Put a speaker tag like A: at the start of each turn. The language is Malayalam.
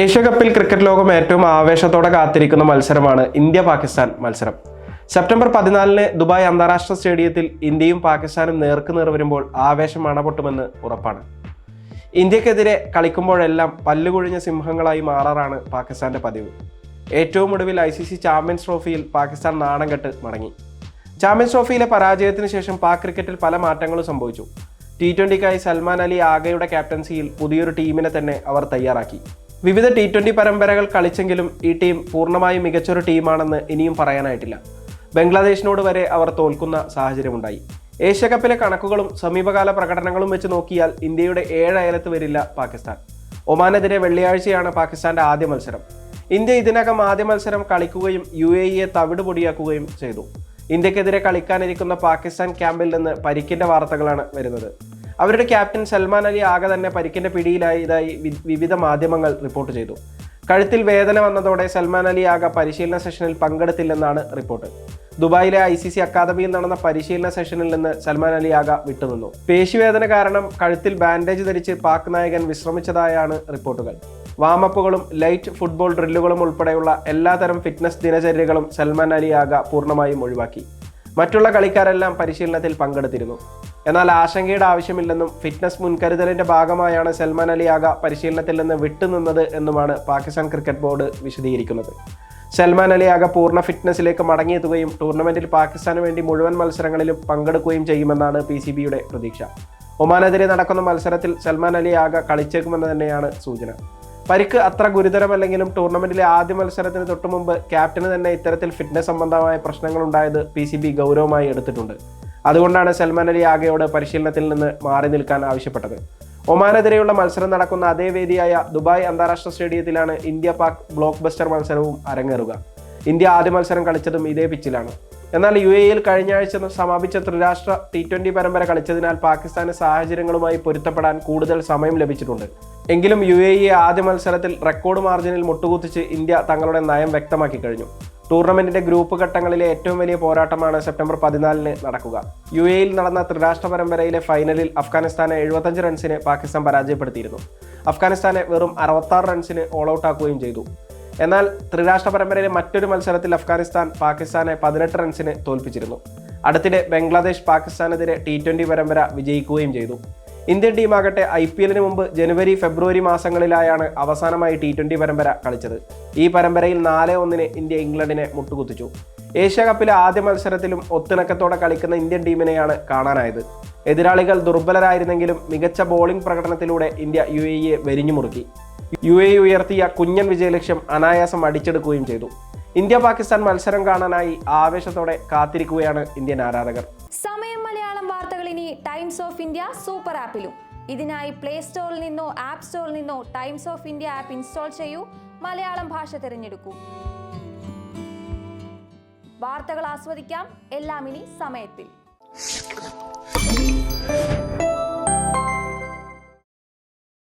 A: ഏഷ്യ കപ്പിൽ ക്രിക്കറ്റ് ലോകം ഏറ്റവും ആവേശത്തോടെ കാത്തിരിക്കുന്ന മത്സരമാണ് ഇന്ത്യ പാകിസ്ഥാൻ മത്സരം. സെപ്റ്റംബർ പതിനാലിന് ദുബായ് അന്താരാഷ്ട്ര സ്റ്റേഡിയത്തിൽ ഇന്ത്യയും പാകിസ്ഥാനും നേർക്ക് നേർ വരുമ്പോൾ ആവേശം അണപൊട്ടുമെന്ന് ഉറപ്പാണ്. ഇന്ത്യക്കെതിരെ കളിക്കുമ്പോഴെല്ലാം പല്ലുകൊഴിഞ്ഞ സിംഹങ്ങളായി മാറാറാണ് പാകിസ്ഥാന്റെ പതിവ്. ഏറ്റവും ഒടുവിൽ ഐ സി സി ചാമ്പ്യൻസ് ട്രോഫിയിൽ പാകിസ്ഥാൻ നാണം കെട്ട് മടങ്ങി. ചാമ്പ്യൻസ് ട്രോഫിയിലെ പരാജയത്തിന് ശേഷം പാക് ക്രിക്കറ്റിൽ പല മാറ്റങ്ങളും സംഭവിച്ചു. ടി ട്വന്റിക്കായി സൽമാൻ അലി ആഗയുടെ ക്യാപ്റ്റൻസിയിൽ പുതിയൊരു ടീമിനെ തന്നെ അവർ തയ്യാറാക്കി. വിവിധ ടി ട്വന്റി പരമ്പരകൾ കളിച്ചെങ്കിലും ഈ ടീം പൂർണമായും മികച്ചൊരു ടീമാണെന്ന് ഇനിയും പറയാനായിട്ടില്ല. ബംഗ്ലാദേശിനോട് വരെ അവർ തോൽക്കുന്ന സാഹചര്യമുണ്ടായി. ഏഷ്യ കപ്പിലെ കണക്കുകളും സമീപകാല പ്രകടനങ്ങളും വെച്ച് നോക്കിയാൽ ഇന്ത്യയുടെ ഏഴ് അയലത്ത് വരില്ല പാകിസ്ഥാൻ. ഒമാനെതിരെ വെള്ളിയാഴ്ചയാണ് പാകിസ്ഥാന്റെ ആദ്യ മത്സരം. ഇന്ത്യ ഇതിനകം ആദ്യ മത്സരം കളിക്കുകയും യു എ ഇയെ തവിട് പൊടിയാക്കുകയും ചെയ്തു. ഇന്ത്യക്കെതിരെ കളിക്കാനിരിക്കുന്ന പാകിസ്ഥാൻ ക്യാമ്പിൽ നിന്ന് പരിക്കിന്റെ വാർത്തകളാണ് വരുന്നത്. അവരുടെ ക്യാപ്റ്റൻ സൽമാൻ അലി ആകെ തന്നെ പരിക്കിന്റെ പിടിയിലായതായി വിവിധ മാധ്യമങ്ങൾ റിപ്പോർട്ട് ചെയ്തു. കഴുത്തിൽ വേദന വന്നതോടെ സൽമാൻ അലി ആകെ പരിശീലന സെഷനിൽ പങ്കെടുത്തില്ലെന്നാണ് റിപ്പോർട്ട് ദുബായിലെ ഐ സി സി അക്കാദമിയിൽ നടന്ന പരിശീലന സെഷനിൽ നിന്ന് സൽമാൻ അലി ആക വിട്ടുനിന്നു. പേശിവേദന കാരണം കഴുത്തിൽ ബാൻഡേജ് ധരിച്ച് പാക് നായകൻ വിശ്രമിച്ചതായാണ് റിപ്പോർട്ടുകൾ വാമപ്പുകളും ലൈറ്റ് ഫുട്ബോൾ ഡ്രില്ലുകളും ഉൾപ്പെടെയുള്ള എല്ലാതരം ഫിറ്റ്നസ് ദിനചര്യകളും സൽമാൻ അലി ആക പൂർണമായും ഒഴിവാക്കി. മറ്റുള്ള കളിക്കാരെല്ലാം പരിശീലനത്തിൽ പങ്കെടുത്തിരുന്നു. എന്നാൽ ആശങ്കയുടെ ആവശ്യമില്ലെന്നും ഫിറ്റ്നസ് മുൻകരുതലിന്റെ ഭാഗമായാണ് സൽമാൻ അലി ആഗ പരിശീലനത്തിൽ നിന്ന് വിട്ടുനിന്നത് എന്നുമാണ് പാകിസ്ഥാൻ ക്രിക്കറ്റ് ബോർഡ് വിശദീകരിക്കുന്നത്. സൽമാൻ അലി ആഗ പൂർണ ഫിറ്റ്നസ്സിലേക്ക് മടങ്ങിയെത്തുകയും ടൂർണമെന്റിൽ പാകിസ്ഥാന് വേണ്ടി മുഴുവൻ മത്സരങ്ങളിലും പങ്കെടുക്കുകയും ചെയ്യുമെന്നാണ് പി സി ബിയുടെ പ്രതീക്ഷ. ഒമാനെതിരെ നടക്കുന്ന മത്സരത്തിൽ സൽമാൻ അലി ആഗ കളിച്ചേക്കുമെന്ന് തന്നെയാണ് സൂചന. പരിക്ക് അത്ര ഗുരുതരമല്ലെങ്കിലും ടൂർണമെന്റിലെ ആദ്യ മത്സരത്തിന് തൊട്ടു മുമ്പ് ക്യാപ്റ്റന് തന്നെ ഇത്തരത്തിൽ ഫിറ്റ്നസ് സംബന്ധമായ പ്രശ്നങ്ങൾ ഉണ്ടായത് പി സി ബി ഗൗരവമായി എടുത്തിട്ടുണ്ട്. അതുകൊണ്ടാണ് സൽമാൻ അലി ആകെയോട് പരിശീലനത്തിൽ നിന്ന് മാറി നിൽക്കാൻ ആവശ്യപ്പെട്ടത്. ഒമാനെതിരെയുള്ള മത്സരം നടക്കുന്ന അതേ വേദിയായ ദുബായ് അന്താരാഷ്ട്ര സ്റ്റേഡിയത്തിലാണ് ഇന്ത്യ പാക് ബ്ലോക്ക് ബസ്റ്റർ മത്സരവും അരങ്ങേറുക. ഇന്ത്യ ആദ്യ മത്സരം കളിച്ചതും ഇതേ പിച്ചിലാണ് എന്നാൽ യു എയിൽ കഴിഞ്ഞ ആഴ്ച സമാപിച്ച ത്രിരാഷ്ട്ര ടി ട്വന്റി പരമ്പര കളിച്ചതിനാൽ പാകിസ്ഥാന് സാഹചര്യങ്ങളുമായി പൊരുത്തപ്പെടാൻ കൂടുതൽ സമയം ലഭിച്ചിട്ടുണ്ട്. എങ്കിലും യു എ ആദ്യ മത്സരത്തിൽ റെക്കോർഡ് മാർജിനിൽ മുട്ടുകുത്തിച്ച് ഇന്ത്യ തങ്ങളുടെ നയം വ്യക്തമാക്കി കഴിഞ്ഞു. ടൂർണമെന്റിന്റെ ഗ്രൂപ്പ് ഘട്ടങ്ങളിലെ ഏറ്റവും വലിയ പോരാട്ടമാണ് സെപ്റ്റംബർ പതിനാലിന് നടക്കുക. യു എയിൽ നടന്ന ത്രിരാഷ്ട്ര പരമ്പരയിലെ ഫൈനലിൽ അഫ്ഗാനിസ്ഥാനെ എഴുപത്തഞ്ച് റൺസിന് പാകിസ്ഥാൻ പരാജയപ്പെടുത്തിയിരുന്നു. അഫ്ഗാനിസ്ഥാനെ വെറും അറുപത്താറ് റൺസിന് ഓൾ ഔട്ട് ആക്കുകയും ചെയ്തു. എന്നാൽ ത്രിരാഷ്ട്ര പരമ്പരയിലെ മറ്റൊരു മത്സരത്തിൽ അഫ്ഗാനിസ്ഥാൻ പാകിസ്ഥാനെ പതിനെട്ട് റൺസിന് തോൽപ്പിച്ചിരുന്നു. അടുത്തിടെ ബംഗ്ലാദേശ് പാകിസ്ഥാനെതിരെ ടി ട്വന്റി പരമ്പര വിജയിക്കുകയും ചെയ്തു. ഇന്ത്യൻ ടീമാകട്ടെ ഐ പി എല്ലിന് മുമ്പ് ജനുവരി ഫെബ്രുവരി മാസങ്ങളിലായാണ് അവസാനമായി ടി ട്വന്റി പരമ്പര കളിച്ചത്. ഈ പരമ്പരയിൽ നാല് ഒന്നിന് ഇന്ത്യ ഇംഗ്ലണ്ടിനെ മുട്ടുകുത്തിച്ചു. ഏഷ്യ കപ്പിലെ ആദ്യ മത്സരത്തിലും ഒത്തിണക്കത്തോടെ കളിക്കുന്ന ഇന്ത്യൻ ടീമിനെയാണ് കാണാനായത്. എതിരാളികൾ ദുർബലരായിരുന്നെങ്കിലും മികച്ച ബോളിംഗ് പ്രകടനത്തിലൂടെ ഇന്ത്യ യു എ ഇയെ വെരിഞ്ഞു മുറുക്കി യു എ ഉയർത്തിയ കുഞ്ഞൻ വിജയലക്ഷ്യം അനായാസം അടിച്ചെടുക്കുകയും ചെയ്തു. ഇന്ത്യ പാകിസ്ഥാൻ മത്സരം കാണാനായി ആവേശത്തോടെ കാത്തിരിക്കുകയാണ് ഇന്ത്യൻ ആരാധകർ.
B: സമയം മലയാളം വാർത്തകൾ ഇനി ടൈംസ് ഓഫ് ഇന്ത്യ സൂപ്പർ ആപ്പിലും. ഇതിനായി പ്ലേ സ്റ്റോറിൽ നിന്നോ ആപ്പ് സ്റ്റോറിൽ നിന്നോ Times of India app install ചെയ്യൂ. മലയാളം ഭാഷ തിരഞ്ഞെടുക്കൂ. വാർത്തകൾ ആസ്വദിക്കാം. എല്ലാം ഇനി സമയത്തിൽ.